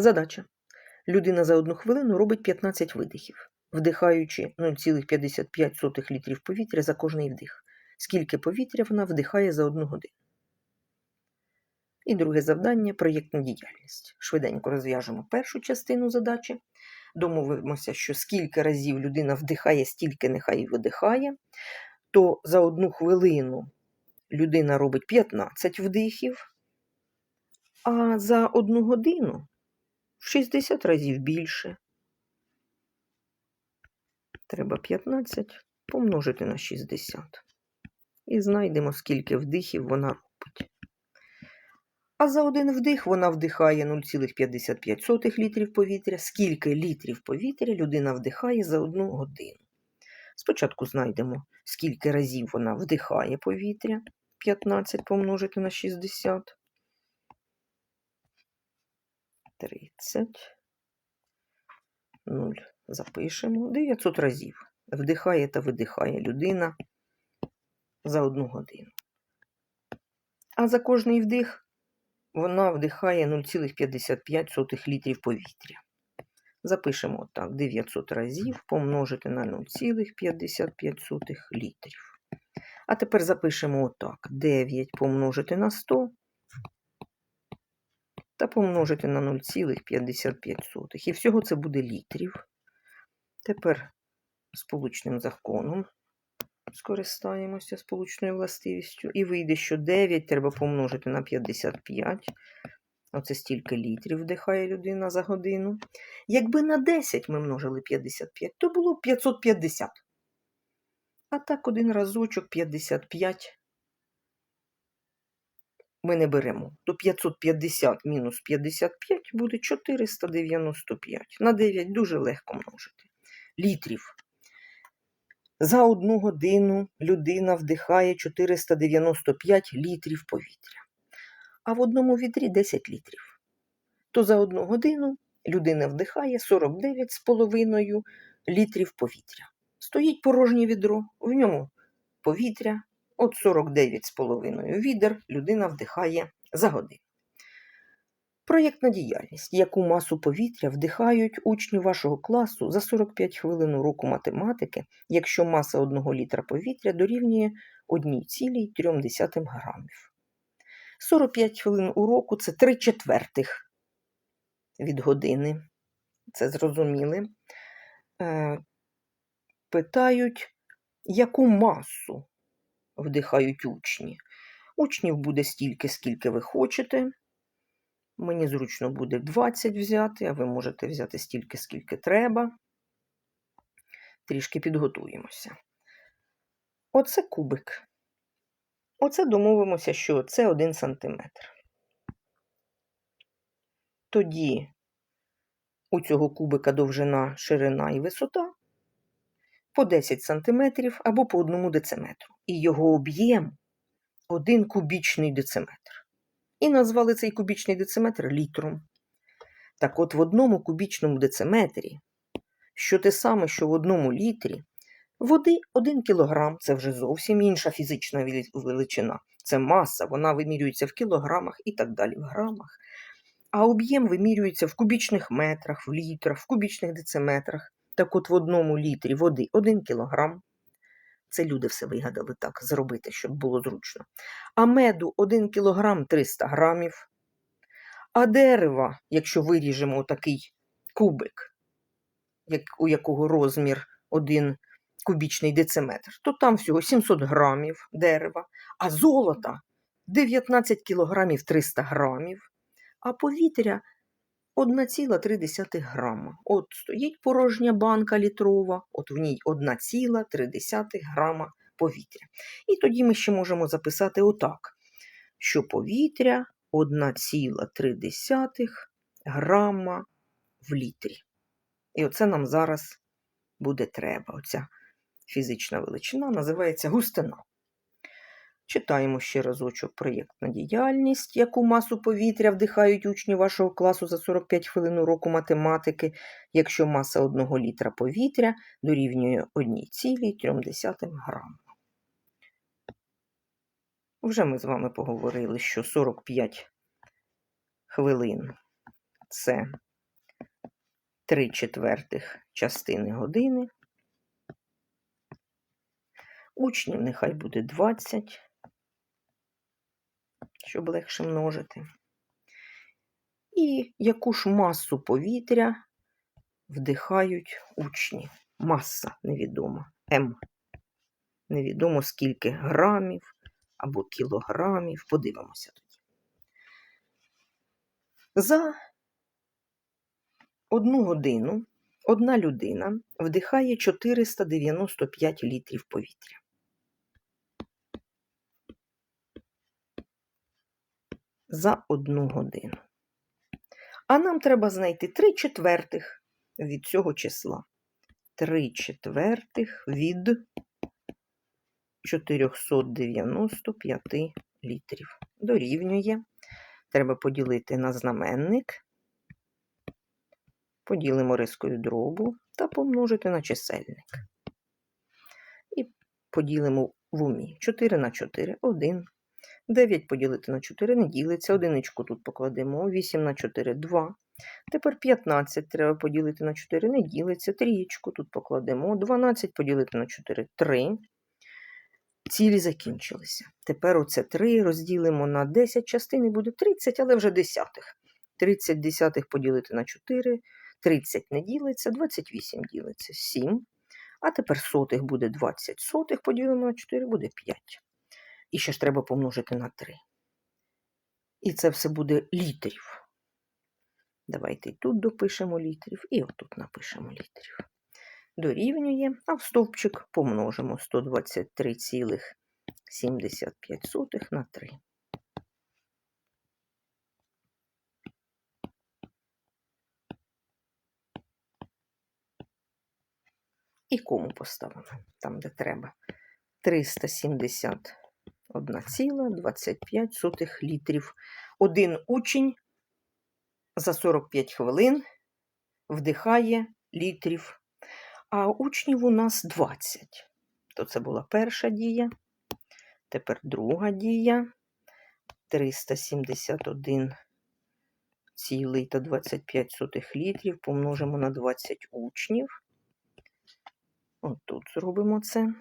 Задача. Людина за одну хвилину робить 15 видихів, вдихаючи 0,55 літрів повітря за кожний вдих. Скільки повітря вона вдихає за одну годину? І друге завдання проєктна діяльність. Швиденько розв'яжемо першу частину задачі. Домовимося, що скільки разів людина вдихає, стільки нехай і видихає, то за одну хвилину людина робить 15 вдихів, а за одну годину в 60 разів більше. Треба 15 помножити на 60. І знайдемо, скільки вдихів вона робить. А за один вдих вона вдихає 0,55 літрів повітря. Скільки літрів повітря людина вдихає за одну годину. Спочатку знайдемо, скільки разів вона вдихає повітря. 15 помножити на 60. 30. 0. Запишемо. 900 разів. Вдихає та видихає людина за одну годину. А за кожний вдих вона вдихає 0,55 літрів повітря. Запишемо так: 900 разів помножити на 0,55 літрів. А тепер запишемо отак: 9 помножити на 100 та помножити на 0,55. І всього це буде літрів. Тепер сполучним законом скористаємося сполучною властивістю. І вийде, що 9 треба помножити на 55. Оце стільки літрів вдихає людина за годину. Якби на 10 ми множили 55, то було б 550. А так один разочок 55 ми не беремо. То 550 мінус 55 буде 495. На 9 дуже легко множити. Літрів. За одну годину людина вдихає 495 літрів повітря. А в одному відрі 10 літрів. То за одну годину людина вдихає 49,5 літрів повітря. Стоїть порожнє відро, в ньому повітря, от 49,5 відер людина вдихає за годину. Проєктна діяльність. Яку масу повітря вдихають учні вашого класу за 45 хвилин уроку математики, якщо маса 1 літра повітря дорівнює 1,3 грамів. 45 хвилин уроку це 3 четвертих від години. Це зрозуміли. Е, питають, яку масу вдихають учні. Учнів буде стільки, скільки ви хочете. Мені зручно буде 20 взяти, а ви можете взяти стільки, скільки треба. Трішки підготуємося. Оце кубик. Оце домовимося, що це 1 см. Тоді у цього кубика довжина, ширина і висота по 10 см або по 1 дециметру. І його об'єм 1 кубічний дециметр. І назвали цей кубічний дециметр літром. Так от в одному кубічному дециметрі, що те саме, що в одному літрі, води 1 кілограм це вже зовсім інша фізична величина. Це маса, вона вимірюється в кілограмах і так далі в грамах. А об'єм вимірюється в кубічних метрах, в літрах, в кубічних дециметрах. Так от в одному літрі води 1 кілограм. Це люди все вигадали так зробити, щоб було зручно. А меду 1 кілограм 300 грамів. А дерева, якщо виріжемо такий кубик, як, у якого розмір 1 кубічний дециметр, то там всього 700 грамів дерева, а золота 19 кілограмів 300 грамів, а повітря 1,3 грама. От стоїть порожня банка літрова, от в ній 1,3 грама повітря. І тоді ми ще можемо записати отак, що повітря 1,3 грама в літрі. І оце нам зараз буде треба. Оця фізична величина називається густина. Читаємо ще разочок проєктна діяльність, яку масу повітря вдихають учні вашого класу за 45 хвилин уроку математики, якщо маса 1 літра повітря дорівнює 1,3 грама. Вже ми з вами поговорили, що 45 хвилин це 3 четвертих частини години. Учнів нехай буде 20, щоб легше множити. І яку ж масу повітря вдихають учні? Маса невідома. М. Невідомо скільки грамів або кілограмів. Подивимося тоді. За одну годину одна людина вдихає 495 літрів повітря. За одну годину. А нам треба знайти 3 четвертих від цього числа. 3 четвертих від 495 літрів. Дорівнює. Треба поділити на знаменник. Поділимо рискою дробу та помножити на чисельник. І поділимо в умі. 4 на 4 1. 9 поділити на 4 не ділиться. Одиничку тут покладемо. 8 на 4 2. Тепер 15 треба поділити на 4 не ділиться. Трієчку тут покладемо. 12 поділити на 4 3. Цілі закінчилися. Тепер оце 3 розділимо на 10 частин і буде 30, але вже десятих. 30 десятих поділити на 4, 30 не ділиться, 28 ділиться 7. А тепер сотих буде 20 сотих, поділимо на 4, буде 5. І ще ж треба помножити на 3. І це все буде літрів. Давайте і тут допишемо літрів, і отут напишемо літрів. Дорівнює, а в стовпчик помножимо 123,75 на 3. І кому поставимо, там, де треба. 371,25 літрів. Один учень за 45 хвилин вдихає літрів, а учнів у нас 20. То це була перша дія. Тепер друга дія. 371 цілий та 25 сотих літрів помножимо на 20 учнів. Отут зробимо це.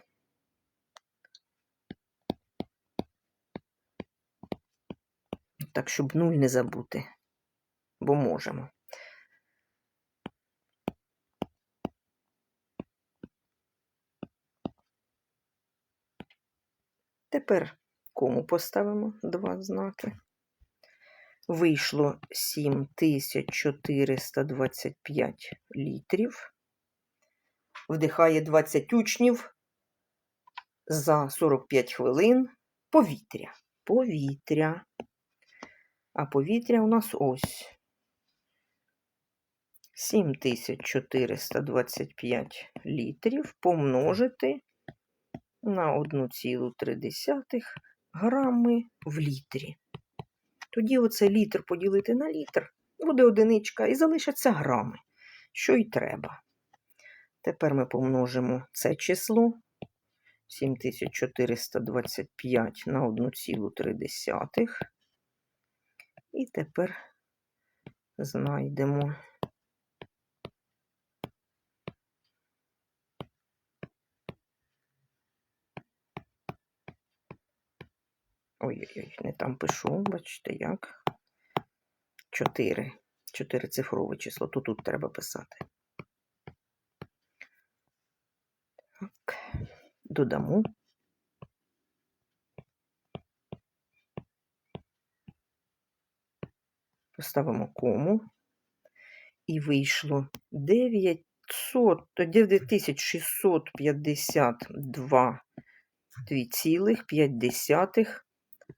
Так, щоб нуль не забути, бо можемо. Тепер кому поставимо два знаки. Вийшло 7425 літрів. Вдихає 20 учнів за 45 хвилин повітря. Повітря. А повітря у нас ось 7425 літрів помножити на 1,3 грами в літрі. Тоді оце літр поділити на літр, буде одиничка і залишаться грами, що й треба. Тепер ми помножимо це число 7425 на 1,3. І тепер знайдемо Ой-ой-ой, не там пишу, бачите, як. 4. 4 цифрове число. Тут тут треба писати. Так, додамо. Поставимо кому. І вийшло 900, 9652 2,5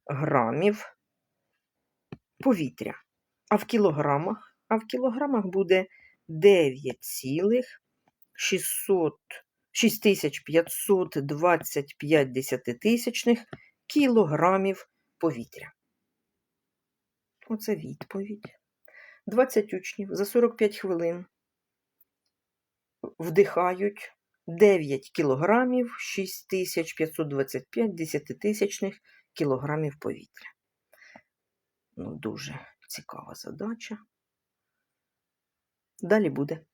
грамів повітря. А в кілограмах? А в кілограмах буде 9,6525 десятитисячних кілограмів повітря. Оце відповідь. 20 учнів за 45 хвилин вдихають 9 кілограмів 6525 десятитисячних кілограмів повітря. Ну, дуже цікава задача. Далі буде.